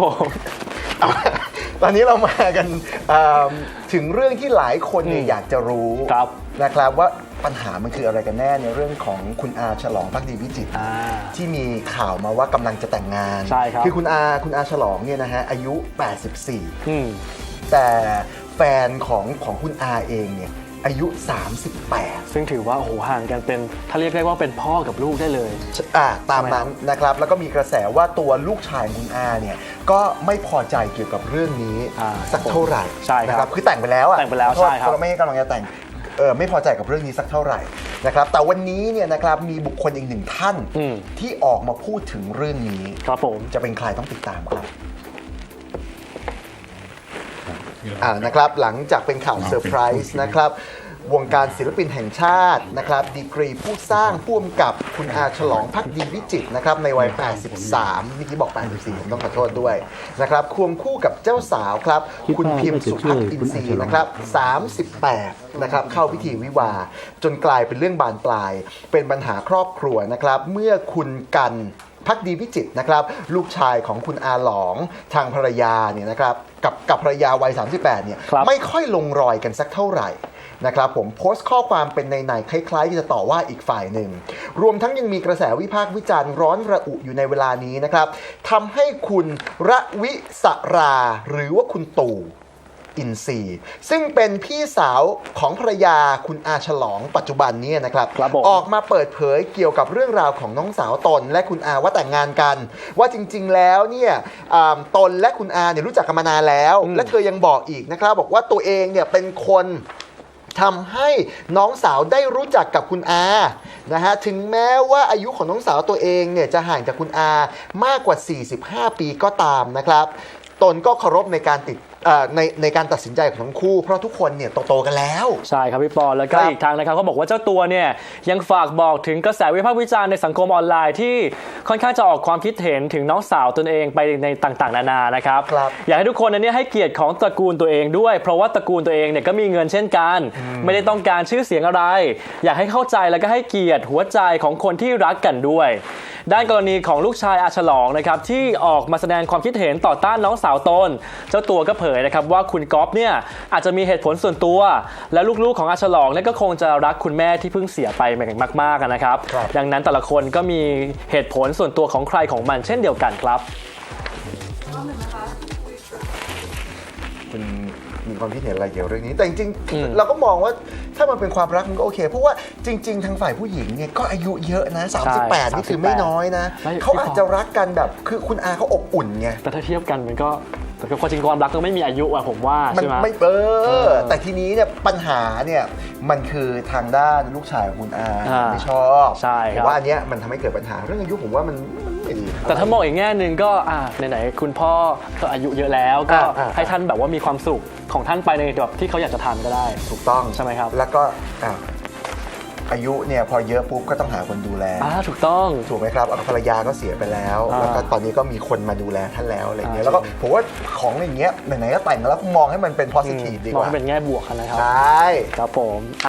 ผมเอาตอนนี้เรามากันเอิ่มถึงเรื่องที่หลายคนเนี่ยอืมอยากจะรู้ครับนะครับว่าปัญหามันคืออะไรกันแน่ในเรื่องของคุณอาฉลองพักดีวิจิตรอ่า ที่มีข่าวมาว่ากำลังจะแต่งงานใช่ครับคือคุณอาคุณอาฉลองเนี่ยนะฮะอายุ 84 อืม แต่แฟนของของคุณอาเองเนี่ย อายุ 38ซึ่งถือว่าโอ้โหห่างกันเป็นถ้าเรียกได้ว่าเป็นพ่อกับลูกได้เลย อ่าตามนั้นนะครับ แล้วก็มีกระแสว่าตัวลูกชายของคุณอาเนี่ย ก็ไม่พอใจเกี่ยวกับเรื่องนี้อ่าสักเท่าไหร่ใช่ครับนะครับ คือแต่งไปแล้วอะแต่งไปแล้วขอโทษใช่ครับ เราไม่ให้กำลังจะแต่งเออไม่พอใจกับเรื่องนี้สักเท่าไหร่นะครับ แต่วันนี้เนี่ยนะครับมีบุคคลอีกหนึ่งท่านอืมที่ออกมาพูดถึงเรื่องนี้ ครับผม จะเป็นใครต้องติดตามครับ อ่านะครับหลังจากเป็นข่าวเซอร์ไพรส์นะครับวงการศิลปินแห่งชาตินะครับดีกรีผู้สร้างผู้กำกับคุณอาฉลองพักดีวิจิตรนะครับในวัย 83เมื่อกี้บอก 84 ผมต้องขอโทษด้วยนะครับควงคู่กับเจ้าสาวครับ คุณพิมพ์สุพักอินทรีย์นะครับ 38 นะครับเข้าพิธีวิวาห์จนกลายเป็นเรื่องบานปลาย เป็นปัญหาครอบครัวนะครับ เมื่อคุณกัน พักดีพิจิตรนะครับลูกชายของคุณอาหลองทางภรรยาเนี่ยนะครับกับกับภรรยาวัย 38 เนี่ยครับ ไม่ค่อยลงรอยกันสักเท่าไหร่นะครับผมโพสต์ข้อความเป็นในในๆคล้ายๆ ที่จะต่อว่าอีกฝ่ายหนึ่ง รวมทั้งยังมีกระแสวิพากษ์วิจารณ์ร้อนระอุอยู่ในเวลานี้นะครับทำให้คุณระวิสราหรือว่าคุณตู่ อินซีย์ซึ่งเป็นพี่สาวของภรรยาคุณอาฉลองปัจจุบันเนี้นะครับครับผมออกมาเปิดเผยเกี่ยวกับเรื่องราวของน้องสาวตน และคุณอาว่าแต่งงานกัน ว่าจริงๆแล้วเนี่ยอ่าตนและคุณอาเนี่ยรู้จักกันมานานแล้วอืมและเธอยังบอกอีกนะครับบอกว่าตัวเองเนี่ยเป็นคนทำให้น้องสาวได้รู้จักกับคุณอา นะฮะ ถึงแม้ว่าอายุของน้องสาวตัวเองเนี่ยจะห่างจากคุณอามากกว่า 45 ปีก็ตามนะครับ ตนก็เคารพในการติดเอ่อ ในในการตัดสินใจของทั้งคู่ เพราะทุกคนเนี่ยโตๆกันแล้ว ใช่ครับพี่ปอแล้วก็ครับอีกทางนะครับเขาบอกว่าเจ้าตัวเนี่ยยังฝากบอกถึงกระแสวิพากษ์วิจารณ์ในสังคมออนไลน์ที่ค่อนข้างจะออกความคิดเห็นถึงน้องสาวตนเองไปในต่างๆ นานานะครับครับอยากให้ทุกคนนั้นเนี่ยให้เกียรติของตระกูลตัวเองด้วย เพราะว่าตระกูลตัวเองเนี่ยก็มีเงินเช่นกัน ไม่ได้ต้องการชื่อเสียงอะไร อยากให้เข้าใจแล้วก็ให้เกียรติหัวใจของคนที่รักกันด้วย ด้านกรณีของลูกชายอาฉลองนะครับที่ออกมาแสดงความคิดเห็นต่อต้านน้องสาวตน เจ้าตัวก็เผยนะครับว่าคุณก๊อฟเนี่ยอาจจะมีเหตุผลส่วนตัว และลูกๆของอาฉลองเนี่ยก็คงจะรักคุณแม่ที่เพิ่งเสียไปมากๆอะนะครับครับ ดังนั้นแต่ละคนก็มีเหตุผลส่วนตัวของใครของมันเช่นเดียวกันครับคุณ มีความคิดเห็นอะไรเกี่ยวกับเรื่องนี้ แต่จริงอืมๆเราก็มองว่าถ้ามันเป็นความรักมันก็โอเค เพราะว่าจริง ๆ ทางฝ่ายผู้หญิงเนี่ยก็อายุเยอะนะ 38 นี่คือไม่น้อยนะไม่เขาอาจจะรักกันแบบคือคุณอาเขาอบอุ่นไง แต่ถ้าเทียบกันมันก็ แต่ก็ความจริงความรักก็ไม่มีอายุอะผมว่ามันใช่ไหม ไม่เอเอออแต่ทีนี้เนี่ยปัญหาเนี่ยมันคือทางด้านลูกชายของคุณอาอ่าไม่ชอบใช่ครับ ผมว่าอันเนี้ยมันทำให้เกิดปัญหาเรื่องอายุผมว่ามันมันไม่ดี แต่ถ้ามองอีกแง่หนึ่งก็อ่าไหนๆคุณพ่อก็อายุเยอะแล้วก็อ่าอ่า ให้ท่านแบบว่ามีความสุขของท่านไปในแบบที่เขาอยากจะทำก็ได้ ถูกต้องใช่ไหมครับ แล้วก็อะ อายุเนี่ยพอเยอะปุ๊บก็ต้องหาคนดูแล อ่าถูกต้อง ถูกไหมครับภรรยาก็เสียไปแล้ว อ่าแล้วก็ตอนนี้ก็มีคนมาดูแลท่านแล้วอะไรเงี้ย อ่า แล้วก็ผมว่าของอย่างเงี้ยไหนๆก็แต่งแล้วมองให้มันเป็น positive ดีมกองว่าให้เป็นแง่บวกกันนะครับ ใช่ ครับผม